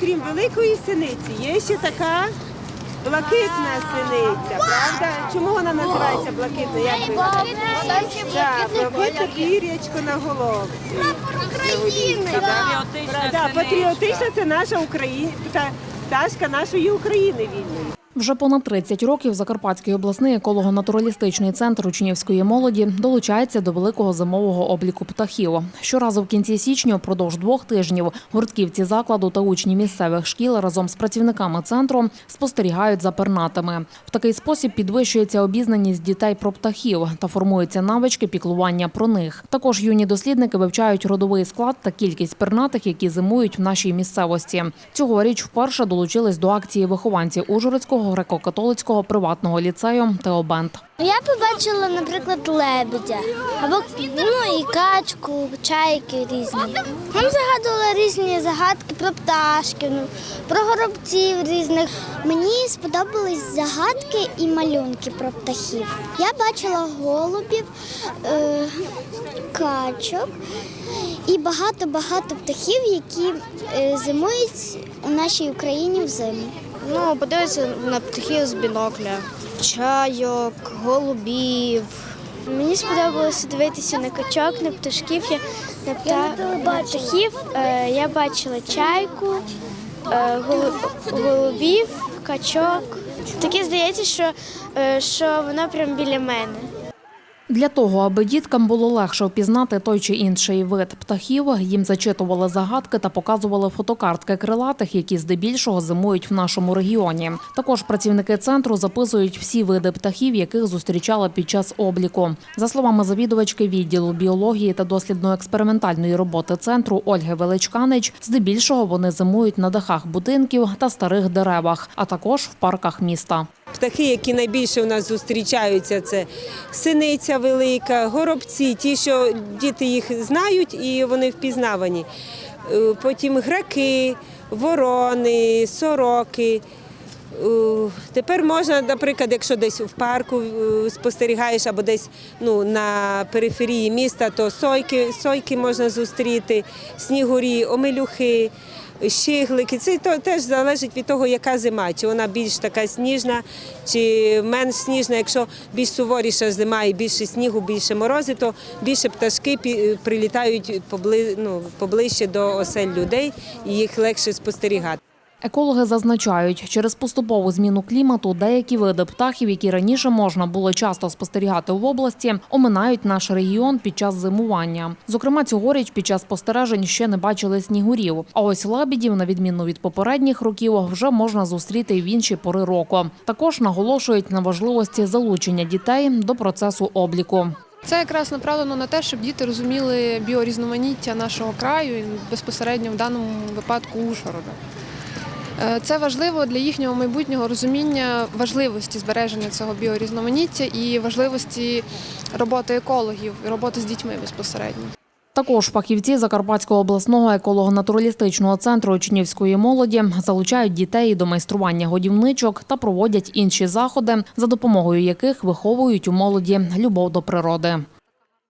Крім великої синиці, є ще така блакитна синиця, правда? Чому вона називається блакитною? Як ви? Так, блакитне пір'ячко на головці. Да, патріотична це наша Україна, пташка нашої України вільної. Вже понад 30 років Закарпатський обласний еколого-натуралістичний центр учнівської молоді долучається до великого зимового обліку птахів. Щоразу в кінці січня, впродовж двох тижнів, гуртківці закладу та учні місцевих шкіл разом з працівниками центру спостерігають за пернатими. В такий спосіб підвищується обізнаність дітей про птахів та формуються навички піклування про них. Також юні дослідники вивчають родовий склад та кількість пернатих, які зимують в нашій місцевості. Цьогоріч вперше долучились до акції вихованці Ужгородського греко-католицького приватного ліцею Теобент. Я побачила, наприклад, лебедя, або ну, і качку, чайки різні. Нам загадували різні загадки про пташки, ну, про горобців різних. Мені сподобались загадки і малюнки про птахів. Я бачила голубів, е, качок і багато-багато птахів, які е, зимують у нашій Україні взиму. Ну, подивитися на птахів з бінокля, чайок, голубів. Мені сподобалося дивитися на качок, на пташків. Я, на, пта... на птахів е, я бачила чайку, е, голубів, качок. Таке здається, що, е, що воно прямо біля мене. Для того, аби діткам було легше впізнати той чи інший вид птахів, їм зачитували загадки та показували фотокартки крилатих, які здебільшого зимують в нашому регіоні. Також працівники центру записують всі види птахів, яких зустрічали під час обліку. За словами завідувачки відділу біології та дослідно-експериментальної роботи центру Ольги Величканич, здебільшого вони зимують на дахах будинків та старих деревах, а також в парках міста. Птахи, які найбільше у нас зустрічаються, це синиця велика, горобці, ті, що діти їх знають і вони впізнавані. Е, Потім граки, ворони, сороки. Е, Тепер можна, наприклад, якщо десь в парку е, спостерігаєш або десь ну, на периферії міста, то сойки, сойки можна зустріти, снігурі, омелюхи, щиглики. Це теж залежить від того, яка зима, чи вона більш така сніжна, чи менш сніжна. Якщо більш суворіша зима і більше снігу, більше морози, то більше пташки прилітають ну, поближче до осель людей і їх легше спостерігати. Екологи зазначають, через поступову зміну клімату деякі види птахів, які раніше можна було часто спостерігати в області, оминають наш регіон під час зимування. Зокрема, цьогоріч під час спостережень ще не бачили снігурів. А ось лебідів, на відміну від попередніх років, вже можна зустріти в інші пори року. Також наголошують на важливості залучення дітей до процесу обліку. Це якраз направлено на те, щоб діти розуміли біорізноманіття нашого краю і безпосередньо в даному випадку Ужгорода. Е, Це важливо для їхнього майбутнього розуміння важливості збереження цього біорізноманіття і важливості роботи екологів, роботи з дітьми безпосередньо. Також фахівці Закарпатського обласного еколого-натуралістичного центру учнівської молоді залучають дітей до майстрування годівничок та проводять інші заходи, за допомогою яких виховують у молоді любов до природи.